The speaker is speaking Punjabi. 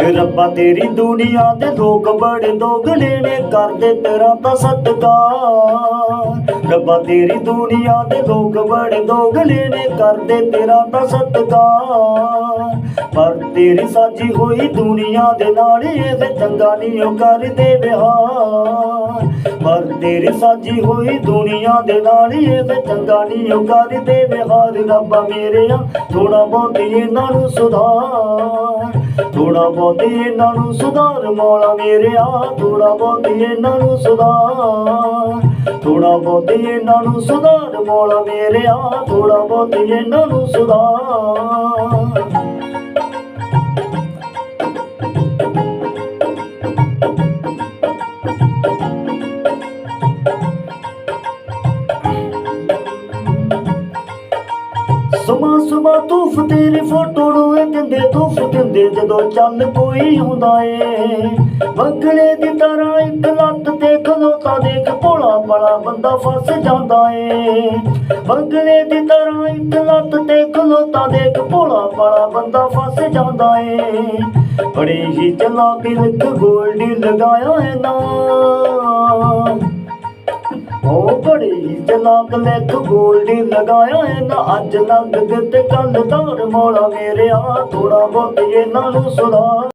ਰੱਬਾ ਤੇਰੀ ਦੁਨੀਆ ਦੇ ਲੋਕ ਬੜੇ ਦੋਗਲੇ ਨੇ ਕਰਦੇ ਤੇਰਾ ਤਾਂ ਸਤਕਾਰ। ਰੱਬਾ ਤੇਰੀ ਦੁਨੀਆ ਦੇ ਲੋਕ ਬੜੇ ਦੋਗਲੇ ਨੇ ਕਰਦੇ ਤੇਰਾ ਤਾਂ ਸਤਕਾਰ। ਪਰ ਤੇਰੀ ਸਾਜੀ ਹੋਈ ਦੁਨੀਆ ਦੇ ਨਾਲ ਇਹ ਚੰਗਾ ਨਹੀਂ ਉਹ ਕਰਦੇ ਵਿਹਾਰ। ਪਰ ਤੇਰੀ ਸਾਜੀ ਹੋਈ ਦੁਨੀਆ ਦੇ ਨਾਲ ਇਹ ਚੰਗਾ ਨਹੀਂ ਉਹ ਕਰਦੇ ਵਿਹਾਰ। ਰੱਬਾ ਮੇਰਿਆ ਥੋੜਾ ਬਹੁਤ ਇਹਨਾਂ ਨੂੰ ਸੁਧਾਰ। ਥੋੜਾ ਬਹੁਤ ਇਹਨਾਂ ਨੂੰ ਸੁਧਾਰ ਮੌਲਾ ਮੇਰਿਆ ਥੋੜਾ ਬਹੁਤ ਇਹਨਾਂ ਨੂੰ ਸੁਧਾਰ। ਥੋੜਾ ਬਹੁਤ ਇਹਨਾਂ ਨੂੰ ਸੁਧਾਰ ਮੌਲਾ ਮੇਰਿਆ ਥੋੜਾ ਬਹੁਤ ਇਹਨਾਂ ਨੂੰ ਸੁਧਾਰ। ਸੁਮਾ ਤੂਫ ਤੇਰੀ ਫੋਟੋ ਨੂੰ ਇਹ ਦਿੰਦੇ ਤੂਫ ਦਿੰਦੇ ਜਦੋਂ ਚੱਲ ਕੋਈ ਹੁੰਦਾ ਏ। ਬੰਗਲੇ ਦੀ ਤਰ੍ਹਾਂ ਇੱਕ ਲੱਤ ਤੇ ਖਲੋਤਾ ਦੇਖ ਭੋਲਾ ਬੜਾ ਬੰਦਾ ਫਸ ਜਾਂਦਾ ਏ। ਬੰਗਲੇ ਦੀ ਤਰ੍ਹਾਂ ਇੱਕ ਲੱਤ ਤੇ ਖਲੋਤਾ ਦੇਖ ਭੋਲਾ ਬੜਾ ਬੰਦਾ ਫਸ ਜਾਂਦਾ ਏ। ਬੜੇ ਹੀ ਚਲਾ ਕੇ ਗੋਲਡੀ ਲਗਾਇਆ ਹੈ ਨਾ। ਬੜੀ ਜਲਾਕ ਲੈ ਤੂੰ ਗੋਲਡੀ ਲਗਾਇਆ ਹੈ ਨਾ ਅੱਜ ਲੱਗ ਤੇ ਕੱਲ ਧਾਰ, ਮੋਲਾ ਮੇਰੇ ਆ ਥੋੜਾ ਬਹੁਤ ਇਹਨਾਂ ਨੂੰ ਸੁਧਾਰ